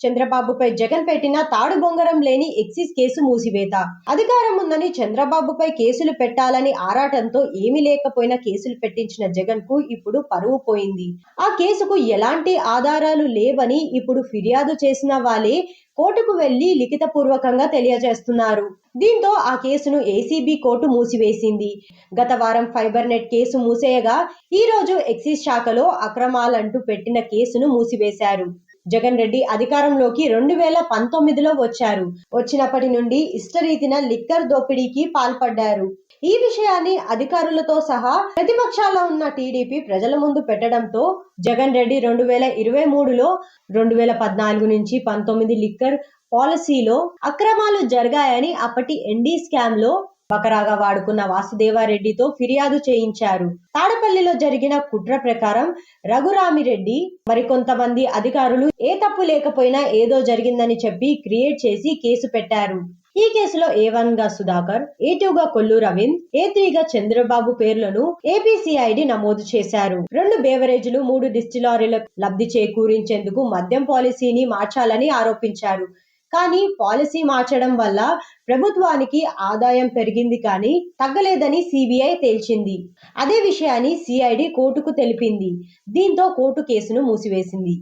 చంద్రబాబుపై జగన్ పెట్టిన తాడు బొంగరం లేని ఎక్సిస్ కేసు మూసివేత. అధికారం ఉందని చంద్రబాబుపై కేసులు పెట్టాలని ఆరాటంతో ఏమీ లేకపోయినా కేసులు పెట్టించిన జగన్కు ఇప్పుడు పరువు పోయింది. ఆ కేసుకు ఎలాంటి ఆధారాలు లేవని ఇప్పుడు ఫిర్యాదు చేసిన వాళ్ళే కోర్టుకు వెళ్ళి లిఖితపూర్వకంగా తెలియజేస్తున్నారు. దీంతో ఆ కేసును ఏసీబీ కోర్టు మూసివేసింది. గత వారం ఫైబర్ నెట్ కేసు మూసేయగా ఈ రోజు ఎక్సైజ్ శాఖలో అక్రమాలంటూ పెట్టిన కేసును మూసివేశారు. జగన్ రెడ్డి అధికారంలోకి రెండు వేల పంతొమ్మిదిలో వచ్చారు. వచ్చినప్పటి నుండి ఇష్టరీతిన లిక్కర్ దోపిడీకి పాల్పడ్డారు. ఈ విషయాన్ని అధికారులతో సహా ప్రతిపక్షాల్లో ఉన్న టీడీపీ ప్రజల ముందు పెట్టడంతో జగన్ రెడ్డి రెండు వేల ఇరవై మూడులో రెండు వేల పద్నాలుగు నుంచి పంతొమ్మిది లిక్కర్ పాలసీలో అక్రమాలు జరిగాయని అప్పటి ఎన్డీ స్కామ్లో బకరాగా వాడుకున్న వాసుదేవారెడ్డితో ఫిర్యాదు చేయించారు. తాడపల్లిలో జరిగిన కుట్ర ప్రకారం రఘురామిరెడ్డి మరికొంతమంది అధికారులు ఏ తప్పు లేకపోయినా ఏదో జరిగిందని చెప్పి క్రియేట్ చేసి కేసు పెట్టారు. ఈ కేసులో ఏ వన్గా సుధాకర్ ఏ టూ గా కొల్లు రవీంద్ ఏ త్రీ గా చంద్రబాబు పేర్లను ఏపీసీఐడి నమోదు చేశారు. రెండు బేవరేజ్లు మూడు డిస్టిలారీల లబ్ధి చేకూరించేందుకు మద్యం పాలసీని మార్చాలని ఆరోపించారు. కానీ పాలసీ మార్చడం వల్ల ప్రభుత్వానికి ఆదాయం పెరిగింది కానీ తగ్గలేదని సిబిఐ తేల్చింది. అదే విషయాన్ని సిఐడి కోర్టుకు తెలిపింది. దీంతో కోర్టు కేసును మూసివేసింది.